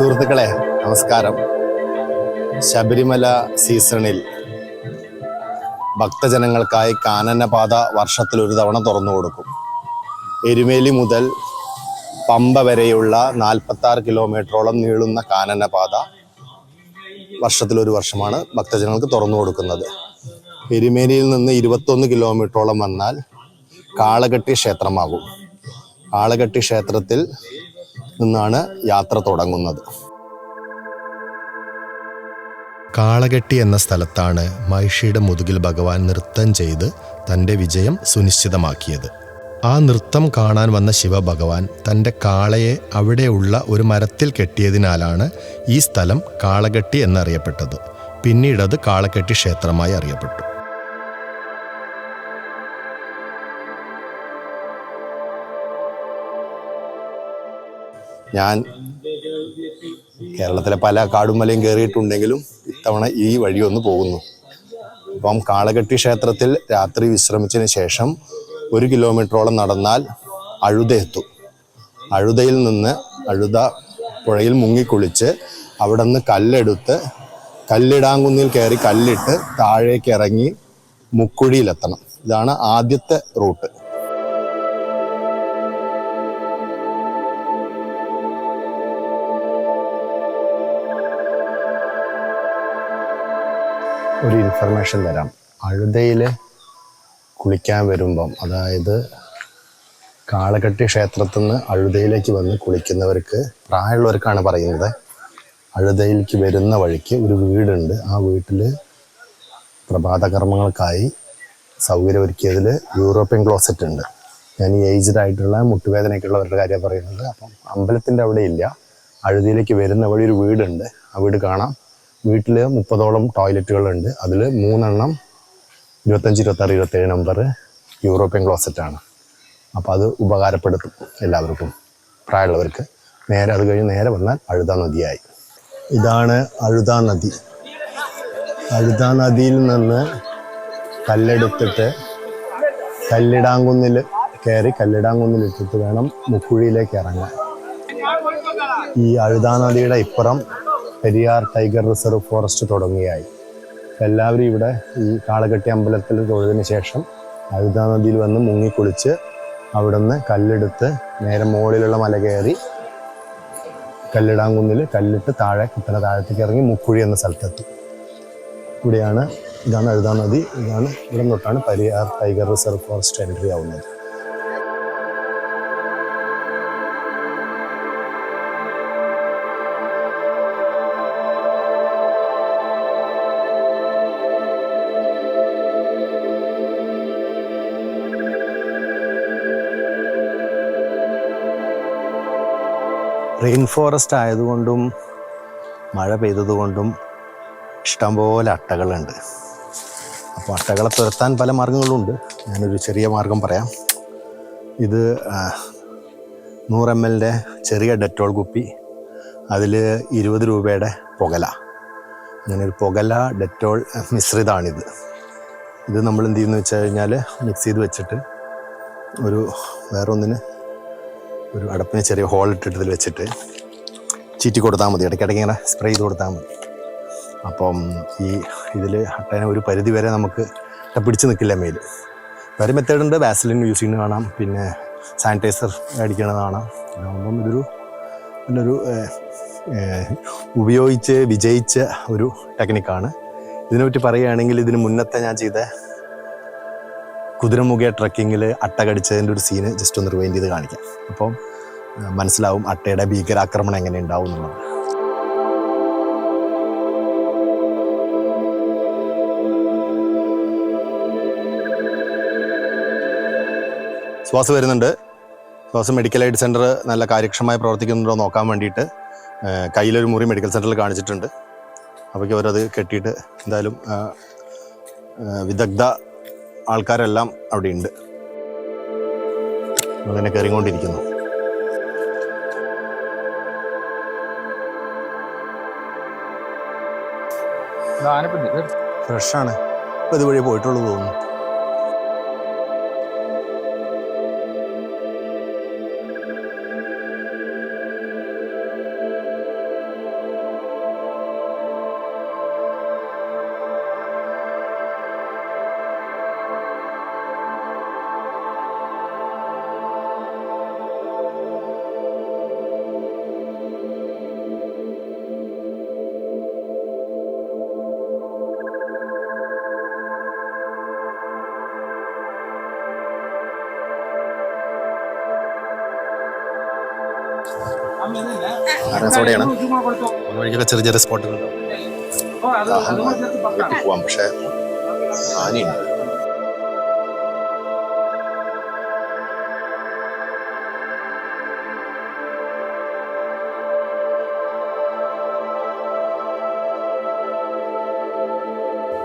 സുഹൃത്തുക്കളെ നമസ്കാരം. ശബരിമല സീസണിൽ ഭക്തജനങ്ങൾക്കായി കാനനപാത വർഷത്തിൽ ഒരു തവണ തുറന്നു കൊടുക്കും. എരുമേലി മുതൽ പമ്പ വരെയുള്ള നാൽപ്പത്തി ആറ് കിലോമീറ്ററോളം നീളുന്ന കാനനപാത വർഷത്തിൽ ഒരു വർഷമാണ് ഭക്തജനങ്ങൾക്ക് തുറന്നു കൊടുക്കുന്നത്. എരുമേലിയിൽ നിന്ന് ഇരുപത്തൊന്ന് കിലോമീറ്ററോളം വന്നാൽ കാളകെട്ടി ക്ഷേത്രമാകും. കാളകെട്ടി ക്ഷേത്രത്തിൽ നിന്നാണ് യാത്ര തുടങ്ങുന്നത്. കാളകെട്ടി എന്ന സ്ഥലത്താണ് മഹിഷിയുടെ മുതുകിൽ ഭഗവാൻ നൃത്തം ചെയ്ത് തന്റെ വിജയം സുനിശ്ചിതമാക്കിയത്. ആ നൃത്തം കാണാൻ വന്ന ശിവഭഗവാൻ തന്റെ കാളയെ അവിടെയുള്ള ഒരു മരത്തിൽ കെട്ടിയതിനാലാണ് ഈ സ്ഥലം കാളകെട്ടി എന്നറിയപ്പെട്ടത്. പിന്നീടത് കാളകെട്ടി ക്ഷേത്രമായി അറിയപ്പെട്ടു. ഞാൻ കേരളത്തിലെ പല കാടും മലയും കയറിയിട്ടുണ്ടെങ്കിലും ഇത്തവണ ഈ വഴി ഒന്ന് പോകുന്നു. അപ്പം കാളകെട്ടി ക്ഷേത്രത്തിൽ രാത്രി വിശ്രമിച്ചതിന് ശേഷം ഒരു കിലോമീറ്ററോളം നടന്നാൽ അഴുത എത്തും. അഴുതയിൽ നിന്ന് അഴുത പുഴയിൽ മുങ്ങിക്കുളിച്ച് അവിടെ നിന്ന് കല്ലെടുത്ത് കല്ലിടാങ്കുന്നിൽ കയറി കല്ലിട്ട് താഴേക്ക് ഇറങ്ങി മുക്കുഴിയിലെത്തണം. ഇതാണ് ആദ്യത്തെ റൂട്ട്. ഒരു ഇൻഫർമേഷൻ തരാം. അഴുതയിൽ കുളിക്കാൻ വരുമ്പം അതായത് കാളകെട്ടി ക്ഷേത്രത്തിൽ നിന്ന് അഴുതയിലേക്ക് വന്ന് കുളിക്കുന്നവർക്ക് പ്രായമുള്ളവർക്കാണ് പറയുന്നത്. അഴുതയിലേക്ക് വരുന്ന വഴിക്ക് ഒരു വീടുണ്ട്. ആ വീട്ടിൽ പ്രഭാതകർമ്മങ്ങൾക്കായി സൗകര്യമൊരുക്കിയതിൽ യൂറോപ്യൻ ക്ലോസറ്റ് ഉണ്ട്. ഞാൻ ഈ ഏജ്ഡ് ആയിട്ടുള്ള മുട്ടുവേദനയൊക്കെ ഉള്ളവരുടെ കാര്യമാണ് പറയുന്നത്. അപ്പം അമ്പലത്തിന്റെ അവിടെ ഇല്ല. അഴുതിയിലേക്ക് വരുന്ന വഴി ഒരു വീടുണ്ട്. ആ വീട് കാണാം. വീട്ടിൽ മുപ്പതോളം ടോയ്ലറ്റുകളുണ്ട്. അതിൽ മൂന്നെണ്ണം ഇരുപത്തഞ്ച് ഇരുപത്താറ് ഇരുപത്തേഴ് നമ്പർ യൂറോപ്യൻ ക്ലോസറ്റാണ്. അപ്പോൾ അത് ഉപകാരപ്പെടുത്തും എല്ലാവർക്കും പ്രായമുള്ളവർക്ക്. നേരെ അത് കഴിഞ്ഞ് നേരെ വന്നാൽ അഴുത നദിയായി. ഇതാണ് അഴുത നദി. അഴുത നദിയിൽ നിന്ന് കല്ലെടുത്തിട്ട് കല്ലിടാങ്കുന്നിൽ കയറി കല്ലിടാങ്കുന്നിൽ ഇട്ടിട്ട് വേണം മുക്കുഴിയിലേക്ക് ഇറങ്ങാൻ. ഈ അഴുതാ നദിയുടെ ഇപ്പുറം പെരിയാർ ടൈഗർ റിസർവ് ഫോറസ്റ്റ് തുടങ്ങിയായി. എല്ലാവരും ഇവിടെ ഈ കാളകെട്ടി അമ്പലത്തിൽ തൊഴുതിന് ശേഷം അഴുതാ നദിയിൽ വന്ന് മുങ്ങിക്കുളിച്ച് അവിടുന്ന് കല്ലെടുത്ത് നേരെ മുകളിലുള്ള മല കയറി കല്ലിടാങ്കുന്നിൽ കല്ലിട്ട് താഴെ കുത്തല താഴത്തേക്ക് ഇറങ്ങി മുക്കുഴി എന്ന സ്ഥലത്തെത്തി. ഇവിടെയാണ് ഇതാണ് അഴുതാ നദി. ഇതാണ് ഇവിടെ തൊട്ടാണ് Periyar tiger reserve forest entry ആവുന്നത്. റെയിൻ ഫോറസ്റ്റ് ആയതുകൊണ്ടും മഴ പെയ്തതുകൊണ്ടും ഇഷ്ടംപോലെ അട്ടകളുണ്ട്. അപ്പോൾ അട്ടകളെ തുരത്താൻ പല മാർഗങ്ങളുണ്ട്. ഞാനൊരു ചെറിയ മാർഗം പറയാം. ഇത് നൂറ് എം എല്ലിന്റെ ചെറിയ ഡെറ്റോൾ കുപ്പി അതിൽ ഇരുപത് രൂപയുടെ പുകല. അങ്ങനെ ഒരു പുകല ഡെറ്റോൾ മിശ്രിതമാണിത് ഇത് നമ്മൾ എന്ത് ചെയ്യുന്നു വെച്ച് കഴിഞ്ഞാൽ മിക്സ് ചെയ്ത് വെച്ചിട്ട് ഒരു വേറൊന്നിന് ഒരു അടപ്പിന് ചെറിയ ഹോൾ ഇട്ടിട്ട് ഇതിൽ വെച്ചിട്ട് ചീറ്റി കൊടുത്താൽ മതി. ഇടയ്ക്കിടയ്ക്ക് ഇങ്ങനെ സ്പ്രേ ചെയ്ത് കൊടുത്താൽ മതി. അപ്പം ഈ ഇതിൽ അട്ടേനെ ഒരു പരിധി വരെ നമുക്ക് പിടിച്ച് നിൽക്കില്ല മേൽ വേറെ മെത്തേഡ് ഉണ്ട്. വാസലിൻ യൂസ് ചെയ്യുന്നത് കാണാം. പിന്നെ സാനിറ്റൈസർ അടിക്കണത് കാണാം. അതാകുമ്പം ഇതൊരു നല്ലൊരു ഉപയോഗിച്ച് വിജയിച്ച ഒരു ടെക്നിക്കാണ് ഇതിനെപ്പറ്റി പറയുകയാണെങ്കിൽ ഇതിന് മുന്നത്തെ ഞാൻ ചെയ്ത കുതിരമുഖ ട്രക്കിങ്ങിൽ അട്ട കടിച്ചതിന്റെ ഒരു സീന് ജസ്റ്റ് ഒന്ന് റിവൈൻഡ് ചെയ്ത് കാണിക്കാം. അപ്പം മനസ്സിലാവും അട്ടയുടെ ഭീകരാക്രമണം എങ്ങനെ ഉണ്ടാവും എന്നുള്ളത്. ശ്വാസം വരുന്നുണ്ട്. ശ്വാസം മെഡിക്കൽ എയ്ഡ് സെന്റർ നല്ല കാര്യക്ഷമമായി പ്രവർത്തിക്കുന്നുണ്ടോ നോക്കാൻ വേണ്ടിയിട്ട് കയ്യിലൊരു മുറി മെഡിക്കൽ സെന്ററിൽ കാണിച്ചിട്ടുണ്ട്. അപ്പോഴേക്കും അവരത് കെട്ടിയിട്ട് എന്തായാലും വിദഗ്ധ ആൾക്കാരെല്ലാം അവിടെയുണ്ട്. അങ്ങനെ കയറിക്കൊണ്ടിരിക്കുന്നു. ഫ്രഷാണ് ഇതുവഴി പോയിട്ടുള്ളൂ തോന്നുന്നു. പോകുന്ന വഴിക്കൊക്കെ ചെറിയ ചെറിയ സ്പോട്ടുകൾ പോവാം പക്ഷെ ആനയുണ്ട്.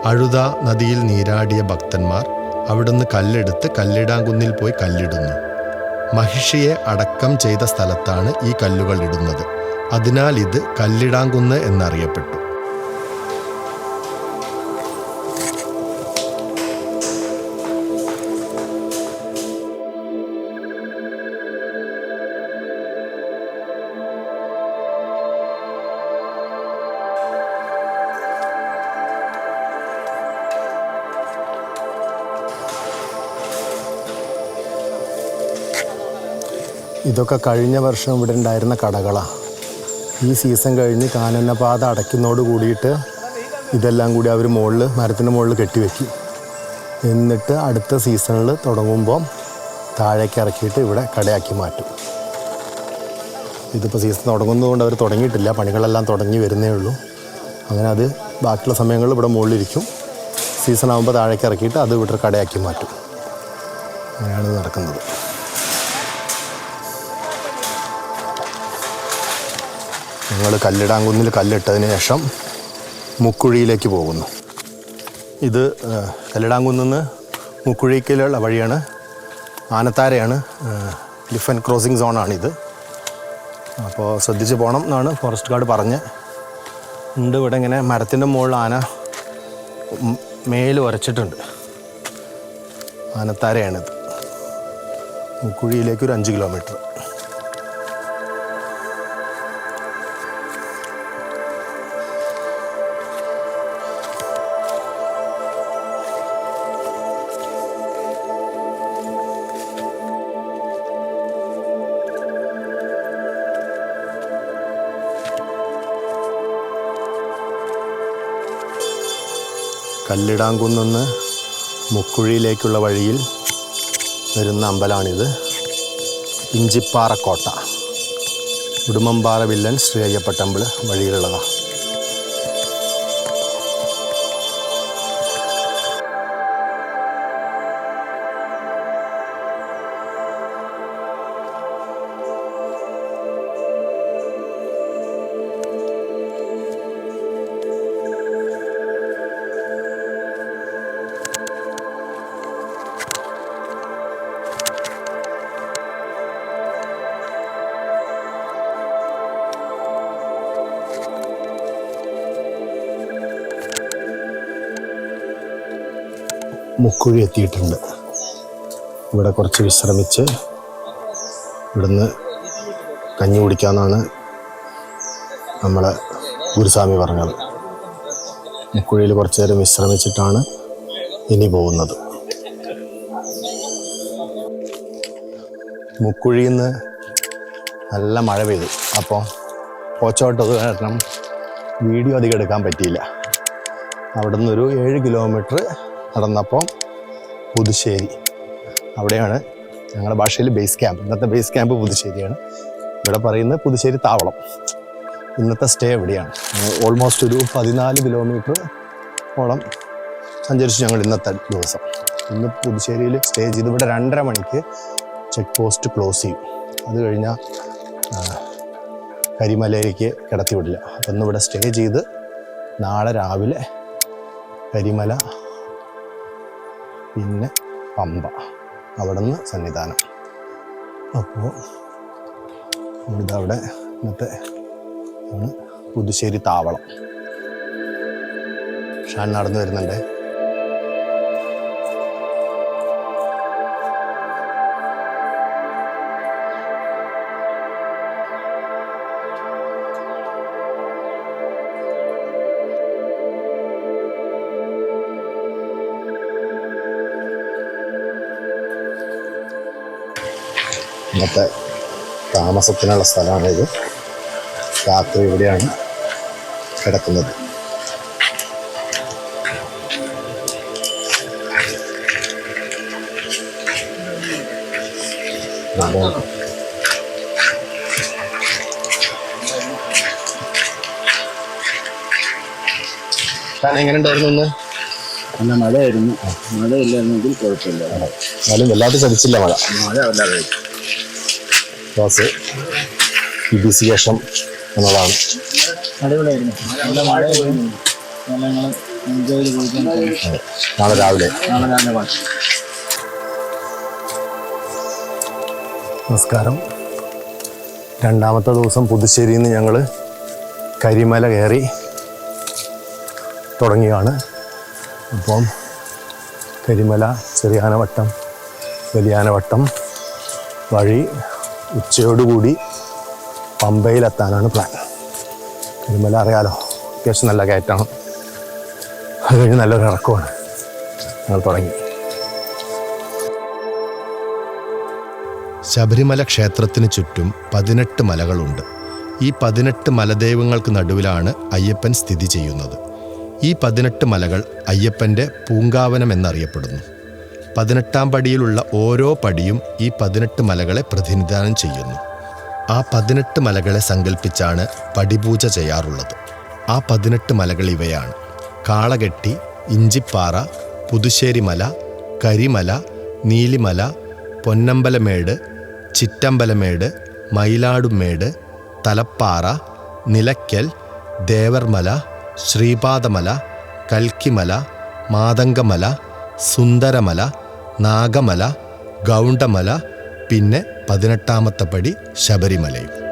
അഴുത നദിയിൽ നീരാടിയ ഭക്തന്മാർ അവിടുന്ന് കല്ലെടുത്ത് കല്ലിടാങ്കുന്നിൽ പോയി കല്ലിടുന്നു. മഹിഷിയെ അടക്കം ചെയ്ത സ്ഥലത്താണ് ഈ കല്ലുകൾ ഇടുന്നത്. അതിനാൽ ഇത് കല്ലിടാങ്കുന്ന് എന്നറിയപ്പെട്ടു. ഇതൊക്കെ കഴിഞ്ഞ വർഷം ഇവിടെ ഉണ്ടായിരുന്ന കടകളാണ് ഈ സീസൺ കഴിഞ്ഞ് കാനനപാത അടയ്ക്കുന്നതോട് കൂടിയിട്ട് ഇതെല്ലാം കൂടി അവർ മുകളിൽ മരത്തിന്റെ മുകളിൽ കെട്ടിവെക്കും. എന്നിട്ട് അടുത്ത സീസണിൽ തുടങ്ങുമ്പം താഴേക്ക് ഇറക്കിയിട്ട് ഇവിടെ കടയാക്കി മാറ്റും. ഇതിപ്പോൾ സീസൺ തുടങ്ങുന്നതുകൊണ്ട് അവർ തുടങ്ങിയിട്ടില്ല പണികളെല്ലാം തുടങ്ങി വരുന്നേ ഉള്ളൂ. അങ്ങനെ അത് ബാക്കിയുള്ള സമയങ്ങളിൽ ഇവിടെ മുകളിലിരിക്കും സീസൺ ആകുമ്പോൾ താഴേക്ക് ഇറക്കിയിട്ട് അത് ഇവിടെ കടയാക്കി മാറ്റും. അങ്ങനെയാണ് നടക്കുന്നത്. ഞങ്ങൾ കല്ലിടാങ്കുന്നിൽ കല്ലിട്ടതിന് ശേഷം മുക്കുഴിയിലേക്ക് പോകുന്നു. ഇത് കല്ലിടാങ്കുന്നിന്ന് മുക്കുഴിക്കുള്ള വഴിയാണ് ആനത്താരയാണ് ലിഫൻ ക്രോസിംഗ് സോണാണിത്. അപ്പോൾ ശ്രദ്ധിച്ച് പോകണം എന്നാണ് ഫോറസ്റ്റ് ഗാർഡ് പറഞ്ഞ്. ഉണ്ട് ഇവിടെ ഇങ്ങനെ മരത്തിന്റെ മുകളിൽ ആന മേൽ ഉരച്ചിട്ടുണ്ട് ആനത്താരയാണിത്. മുക്കുഴിയിലേക്ക് ഒരു അഞ്ച് കിലോമീറ്റർ. കല്ലിടാങ്കുന്ന് മുക്കുഴിയിലേക്കുള്ള വഴിയിൽ വരുന്ന അമ്പലമാണിത് ഇഞ്ചിപ്പാറക്കോട്ട. കോട്ട ഉടുമ്പമ്പാറ വില്ലൻ ശ്രീ അയ്യപ്പ ടെമ്പിൾ വഴിയിലുള്ളതാണ് മുക്കുഴി എത്തിയിട്ടുണ്ട്. ഇവിടെ കുറച്ച് വിശ്രമിച്ച് ഇവിടുന്ന് കഞ്ഞി കുടിക്കാമെന്നാണ് നമ്മളെ ഗുരുസ്വാമി പറഞ്ഞത്. മുക്കുഴിയിൽ കുറച്ച് നേരം വിശ്രമിച്ചിട്ടാണ് ഇനി പോകുന്നത്. മുക്കുഴിയിൽ നിന്ന് നല്ല മഴ പെയ്തു. അപ്പോൾ പോച്ചോട്ടത് കാരണം വീഡിയോ അധികം എടുക്കാൻ പറ്റിയില്ല. അവിടെ ഒരു ഏഴ് കിലോമീറ്റർ നടന്നപ്പോൾ പുതുശ്ശേരി. അവിടെയാണ് ഞങ്ങളുടെ ഭാഷയിൽ ബേസ് ക്യാമ്പ് ഇന്നത്തെ ബേസ് ക്യാമ്പ് പുതുശ്ശേരിയാണ്. ഇവിടെ പറയുന്നത് പുതുശ്ശേരി താവളം. ഇന്നത്തെ സ്റ്റേ എവിടെയാണ് ഓൾമോസ്റ്റ് ഒരു പതിനാല് കിലോമീറ്റർ ഓളം സഞ്ചരിച്ചു ഞങ്ങൾ ഇന്നത്തെ ദിവസം. ഇന്ന് പുതുശ്ശേരിയിൽ സ്റ്റേ ചെയ്ത് ഇവിടെ രണ്ടര മണിക്ക് ചെക്ക് പോസ്റ്റ് ക്ലോസ് ചെയ്യും. അത് കഴിഞ്ഞാൽ കരിമലയിലേക്ക് കിടത്തിവിടില്ല അപ്പം ഇന്നിവിടെ സ്റ്റേ ചെയ്ത് നാളെ രാവിലെ കരിമല പിന്നെ പമ്പ. അവിടെ നിന്ന് സന്നിധാനം. അപ്പോൾ ഇതവിടെ ഇന്നത്തെ പുതുശ്ശേരി താവളം. ഷാൻ നടന്നു വരുന്നുണ്ട്. അന്നത്തെ താമസത്തിനുള്ള സ്ഥലമാണിത് രാത്രി ഇവിടെയാണ് കിടക്കുന്നത്. എങ്ങനെ ഉണ്ടായിരുന്നു ഒന്ന് നല്ല മഴയായിരുന്നു. മഴയില്ലായിരുന്നെങ്കിൽ കുഴപ്പമില്ല. എന്നാലും വല്ലാതെ ചതിച്ചില്ല മഴ. മഴ വല്ലാതെ ക്ലാസ് പി ബി സി ശേഷം എന്നതാണ് അതെ. നാളെ രാവിലെ. നമസ്കാരം. രണ്ടാമത്തെ ദിവസം പുതുശ്ശേരിയിൽ നിന്ന് ഞങ്ങൾ കരിമല കയറി തുടങ്ങിയാണ്. അപ്പം കരിമല ചെറിയാനവട്ടം വലിയാനവട്ടം വഴി ഉച്ചയോടുകൂടി പമ്പയിലെത്താനാണ് പ്ലാൻ തിരുമല അറിയാലോ അത്യാവശ്യം നല്ല കയറ്റാണ് അത് കഴിഞ്ഞ് നല്ലൊരു ഇറക്കമാണ്. ഞങ്ങൾ തുടങ്ങി. ശബരിമല ക്ഷേത്രത്തിന് ചുറ്റും പതിനെട്ട് മലകളുണ്ട്. ഈ പതിനെട്ട് മലദൈവങ്ങൾക്ക് നടുവിലാണ് അയ്യപ്പൻ സ്ഥിതി ചെയ്യുന്നത്. ഈ പതിനെട്ട് മലകൾ അയ്യപ്പന്റെ പൂങ്കാവനം എന്നറിയപ്പെടുന്നു. പതിനെട്ടാം പടിയിലുള്ള ഓരോ പടിയും ഈ പതിനെട്ട് മലകളെ പ്രതിനിധാനം ചെയ്യുന്നു. ആ പതിനെട്ട് മലകളെ സങ്കല്പിച്ചാണ് പടിപൂജ ചെയ്യാറുള്ളത്. ആ പതിനെട്ട് മലകൾ ഇവയാണ്. കാളകെട്ടി ഇഞ്ചിപ്പാറ പുതുശ്ശേരിമല കരിമല നീലിമല പൊന്നമ്പലമേട് ചിറ്റമ്പലമേട് മയിലാടുമേട് തലപ്പാറ നിലയ്ക്കൽ ദേവർമല ശ്രീപാദമല കൽക്കിമല മാതങ്കമല സുന്ദരമല നാഗമല ഗൗണ്ടമല പിന്നെ പതിനെട്ടാമത്തെ പടി ശബരിമലയും.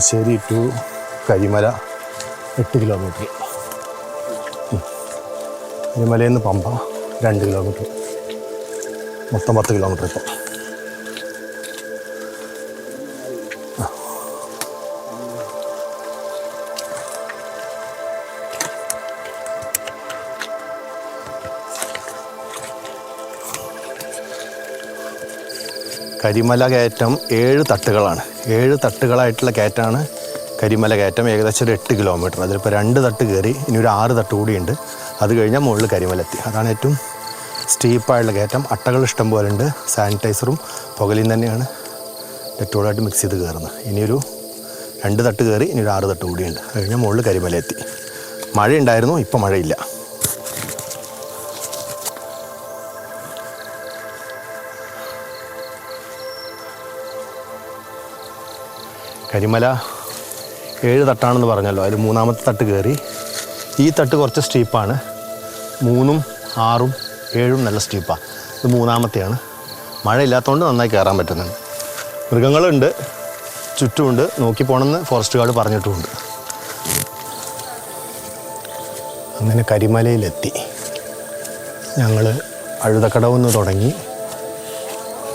പുതുശ്ശേരി ടു കരിമല എട്ട് കിലോമീറ്റർ. കരിമലയിൽ നിന്ന് പമ്പ രണ്ട് കിലോമീറ്റർ മൊത്തം പത്ത് കിലോമീറ്റർ ഇപ്പം. കരിമല കയറ്റം ഏഴ് തട്ടുകളാണ്. ഏഴ് തട്ടുകളായിട്ടുള്ള കയറ്റമാണ് കരിമല കയറ്റം ഏകദേശം ഒരു എട്ട് കിലോമീറ്റർ. അതിലിപ്പോൾ രണ്ട് തട്ട് കയറി ഇനി ഒരു ആറ് തട്ട് കൂടിയുണ്ട്. അത് കഴിഞ്ഞാൽ മുകളിൽ കരിമല എത്തി അതാണ് ഏറ്റവും സ്റ്റീപ്പായുള്ള കയറ്റം. അട്ടകൾ ഇഷ്ടം പോലെ ഉണ്ട്. സാനിറ്റൈസറും പുകലിയും തന്നെയാണ് ഡെറ്റോളായിട്ട് മിക്സ് ചെയ്ത് കയറുന്നത് ഇനിയൊരു രണ്ട് തട്ട് കയറി ഇനി ഒരു ആറ് തട്ട് കൂടിയുണ്ട്. അത് കഴിഞ്ഞാൽ മുകളിൽ കരിമല എത്തി. മഴയുണ്ടായിരുന്നു ഇപ്പോൾ മഴയില്ല. കരിമല ഏഴ് തട്ടാണെന്ന് പറഞ്ഞല്ലോ. അതിൽ മൂന്നാമത്തെ തട്ട് കയറി ഈ തട്ട് കുറച്ച് സ്റ്റീപ്പാണ് മൂന്നും ആറും ഏഴും നല്ല സ്റ്റീപ്പാണ് ഇത് മൂന്നാമത്തെയാണ്. മഴ ഇല്ലാത്തതുകൊണ്ട് നന്നായി കയറാൻ പറ്റുന്നുണ്ട്. മൃഗങ്ങളുണ്ട്. ചുറ്റുമുണ്ട്. നോക്കി പോകണമെന്ന് ഫോറസ്റ്റ് ഗാർഡ് പറഞ്ഞിട്ടുമുണ്ട്. അങ്ങനെ കരിമലയിലെത്തി. ഞങ്ങൾ അഴുതക്കടവെന്ന് തുടങ്ങി.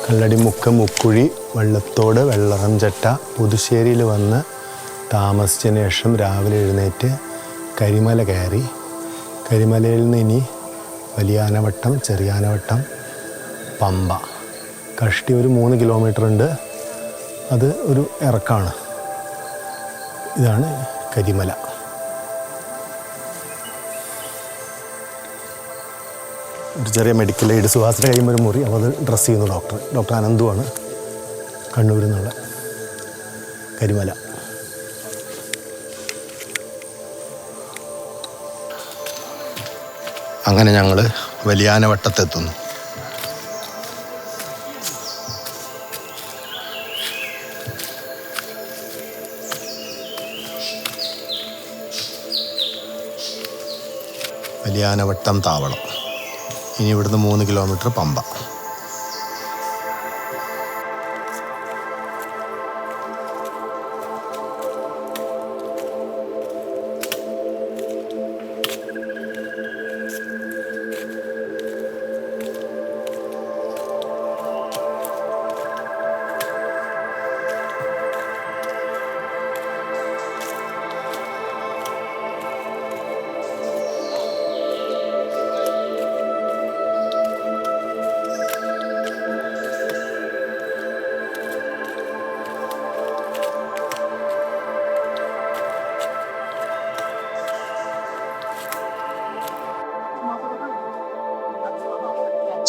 കല്ലടിമുക്ക് മുക്കുഴി വെള്ളത്തോട് വെള്ളറഞ്ചട്ട പുതുശ്ശേരിയിൽ വന്ന് താമസിച്ചതിന് ശേഷം രാവിലെ എഴുന്നേറ്റ് കരിമല കയറി. കരിമലയിൽ നിന്ന് ഇനി വലിയാനവട്ടം ചെറിയാനവട്ടം പമ്പ. കഷ്ടി ഒരു മൂന്ന് കിലോമീറ്റർ ഉണ്ട്. അത് ഒരു ഇറക്കാണ്. ഇതാണ് കരിമല. ഒരു ചെറിയ മെഡിക്കൽ എയ്ഡ് സുഹാസിന്റെ കഴിയുമ്പോൾ ഒരു മുറി. അപ്പോൾ അത് ഡ്രസ്സ് ചെയ്യുന്നു ഡോക്ടർ ഡോക്ടർ അനന്തുവാണ്. കണ്ണൂരിൽ നിന്നുള്ള കരിമല. അങ്ങനെ ഞങ്ങൾ വലിയാനവട്ടത്തെത്തുന്നു. വലിയാനവട്ടം താവളം. ഇനി ഇവിടുന്ന് മൂന്ന് കിലോമീറ്റർ പമ്പ.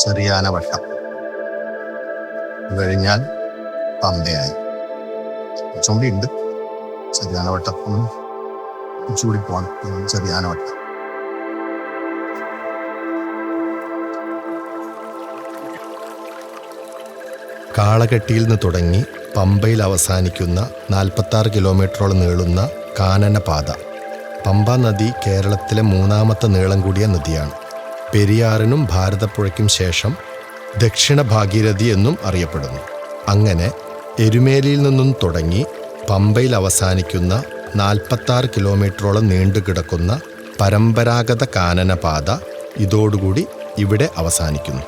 ചെറിയാനവട്ടം വട്ടം. കഴിഞ്ഞാൽ പമ്പയായി. കുറച്ചുകൂടി ഉണ്ട്. ചെറിയാന വട്ടം കുറച്ചുകൂടി പോകണം ചെറിയാന വട്ടം. കാളകെട്ടിയിൽ നിന്ന് തുടങ്ങി പമ്പയിൽ അവസാനിക്കുന്ന നാൽപ്പത്താറ് കിലോമീറ്ററോളം നീളുന്ന കാനനപാത. പമ്പ നദി കേരളത്തിലെ മൂന്നാമത്തെ നീളം കൂടിയ നദിയാണ്. പെരിയാറിനും ഭാരതപ്പുഴയ്ക്കും ശേഷം ദക്ഷിണ ഭാഗീരഥി എന്നും അറിയപ്പെടുന്നു. അങ്ങനെ എരുമേലിയിൽ നിന്നും തുടങ്ങി പമ്പയിൽ അവസാനിക്കുന്ന നാൽപ്പത്താറ് കിലോമീറ്ററോളം നീണ്ടുകിടക്കുന്ന പരമ്പരാഗത കാനനപാത ഇതോടുകൂടി ഇവിടെ അവസാനിക്കുന്നു.